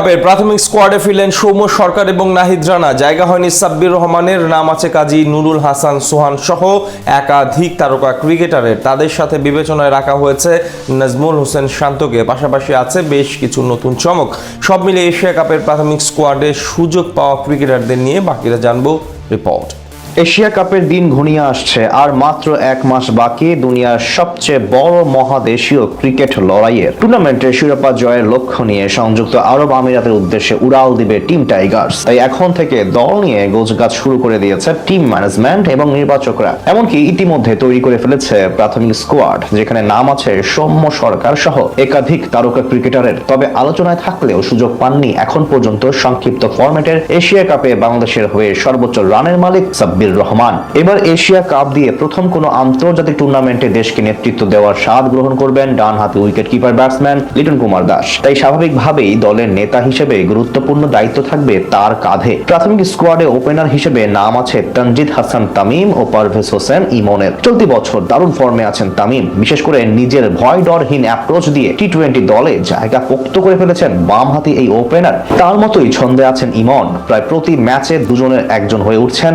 ক্লাবের প্রাথমিক স্কোয়াডে ফিরলেন সৌম্য সরকার এবং নাহিদ রানা। জায়গা হয়নি সাব্বির রহমানের, নাম আছে কাজী নুরুল হাসান সোহান সহ একাধিক তারকা ক্রিকেটারের। তাদের সাথে বিবেচনায় রাখা হয়েছে নাজমুল হোসেন শান্তকে। পাশাপাশি আছে বেশ কিছু নতুন চমক। সব মিলে এশিয়া কাপের প্রাথমিক স্কোয়াডে সুযোগ পাওয়া ক্রিকেটারদের নিয়ে বাকিরা জানব রিপোর্ট। এশিয়া কাপের দিন ঘনিয়ে আসছে, আর মাত্র এক মাস বাকি দুনিয়ার সবচেয়ে বড় মহাদেশীয় ক্রিকেট লড়াইয়ের। টুর্নামেন্টের শিরোপা জয়ের লক্ষ্য নিয়ে সংযুক্ত আরব আমিরাতের উদ্দেশ্যে উড়াল দিবে টিম টাইগার্স। তাই এখন থেকে দল নিয়ে গোছগাছ শুরু করে দিয়েছে টিম ম্যানেজমেন্ট এবং নির্বাচকরা। এমনকি ইতিমধ্যে তৈরি করে ফেলেছে প্রাথমিক স্কোয়াড, যেখানে নাম আছে সৌম্য সরকার সহ একাধিক তারকা ক্রিকেটারের। তবে আলোচনায় থাকলেও সুযোগ পাননি এখন পর্যন্ত সংক্ষিপ্ত ফরম্যাটের এশিয়া কাপে বাংলাদেশের হয়ে সর্বোচ্চ রানের মালিক সাব্বির রহমান। এবার এশিয়া কাপ দিয়ে প্রথম কোনো আন্তর্জাতিক টুর্নামেন্টে দেশকে নেতৃত্ব দেওয়ার স্বাদ গ্রহণ করবেন ডান হাতে wicket keeper batsman Liton Kumar Das. তাই স্বাভাবিকভাবেই দলের নেতা হিসেবে গুরুত্বপূর্ণ দায়িত্ব থাকবে তার কাঁধে। প্রাথমিক স্কোয়াডে ওপেনার হিসেবে নাম আছে তানজিদ হাসান তামিম ও পারভেজ হোসেন ইমনের। চলতি বছর দারুণ ফর্মে আছেন তামিম। বিশেষ করে নিজের ভয় ডরহীন অ্যাপ্রোচ দিয়ে টি টোয়েন্টি দলে জায়গা পোক্ত করে ফেলেছেন বাম হাতি এই ওপেনার তার মতোই ছন্দে আছেন ইমন। প্রায় প্রতি ম্যাচে দুজনের একজন হয়ে উঠছেন।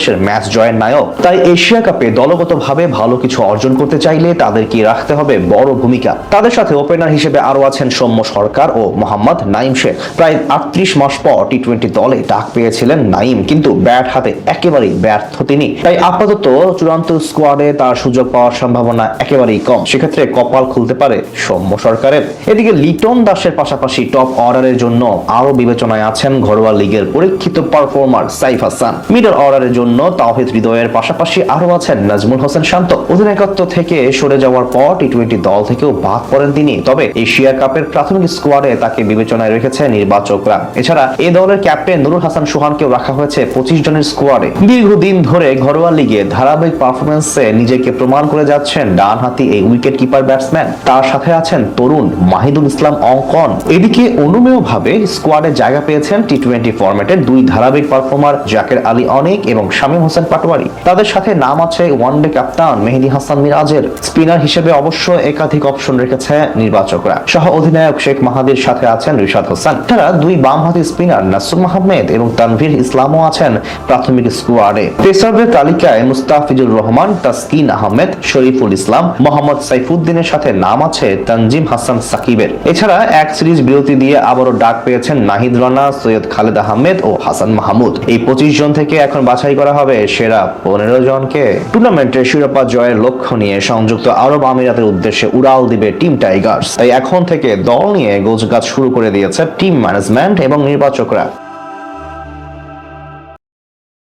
বাংলাদেশের ম্যাচ জয়ের নায়ক। তাই এশিয়া কাপে দলগতভাবে ভালো কিছু অর্জন করতে চাইলে তাদেরকে রাখতে হবে বড় ভূমিকা। তাদের সাথে ওপেনার হিসেবে আরও আছেন সৌম্য সরকার ও মোহাম্মদ নাইম শেখ। প্রায় আটত্রিশ মাস পর টি টোয়েন্টি দলে ডাক পেয়েছিলেন নাইম কিন্তু ব্যাট হাতে একেবারেই ব্যর্থ তিনি। তাই আপাতত চূড়ান্ত স্কোয়াডে তার সুযোগ পাওয়ার সম্ভাবনা একেবারেই কম। সেক্ষেত্রে কপাল খুলতে পারে সৌম্য সরকারের। এদিকে লিটন দাসের পাশাপাশি টপ অর্ডারের জন্য আরও বিবেচনায় আছেন ঘরোয়া লিগের পরীক্ষিত পারফর্মার সাইফ হাসান। মিডল অর্ডারের জন্য তাওহিদ হৃদয়ের পাশাপাশি আরও আছেন নাজমুল হোসেন শান্ত। অধিনায়কত্ব থেকে সরে যাওয়ার পর টি টোয়েন্টি দল থেকেও বাদ পড়েন তিনি। তবে এশিয়া কাপের প্রাথমিক স্কোয়াডে তাকে বিবেচনায় রেখেছে নির্বাচকরা। এছাড়া এ দলের ক্যাপ্টেন নুরুল হাসান সোহানকেও রাখা হয়েছে পঁচিশ জনের স্কোয়াডে দীর্ঘদিন ধরে ঘরোয়া লিগে ধারাবাহিক পারফরমেন্সে নিজেকে প্রমাণ করে যাচ্ছেন ডানহাতি এই উইকেট কিপার ব্যাটসম্যান তার সাথে আছেন তরুণ মাহিদুল ইসলাম অঙ্কন। এদিকে অনুমেয় ভাবে স্কোয়াডে জায়গা পেয়েছেন টি টোয়েন্টি ফরম্যাটের দুই ধারাবাহিক পারফর্মার জাকের আলী অনেক এবং শামীম হোসেন পাটোয়ারি। তাদের সাথে নাম আছে ওয়ানডে ক্যাপ্টেন মেহেদি হাসান মিরাজের। স্পিনার হিসেবে অবশ্য একাধিক অপশন রেখেছে নির্বাচকরা। সহ অধিনায়ক শেখ মাহাদির সাথে আছেন রিশাদ হোসেন। তারা দুই বামহাতি স্পিনার নাসুম আহমেদ এবং তানভীর ইসলামও আছেন প্রাথমিক স্কোয়াডে। পেসারদের তালিকায় মুস্তাফিজুর রহমান, তাসকিন আহমেদ, শরীফুল ইসলাম, মোহাম্মদ সাইফুদ্দিনের সাথে নাম আছে তানজিম হাসান সাকিবের। এছাড়া এক সিরিজ বিরতি দিয়ে আবারও ডাক পেয়েছেন নাহিদ রানা, সৈয়দ খালেদ আহমেদ ও হাসান মাহমুদ। এই পঁচিশ জন থেকে এখন বাছাই করা হবে সেরা পনেরো জনকে। টুর্নামেন্টের শিরোপা জয়ের লক্ষ্য নিয়ে সংযুক্ত আরব আমিরাতের উদ্দেশ্যে উড়াল দিবে টিম টাইগার্স। তাই এখন থেকে দল নিয়ে গোছগাছ শুরু করে দিয়েছে টিম ম্যানেজমেন্ট এবং নির্বাচকরা।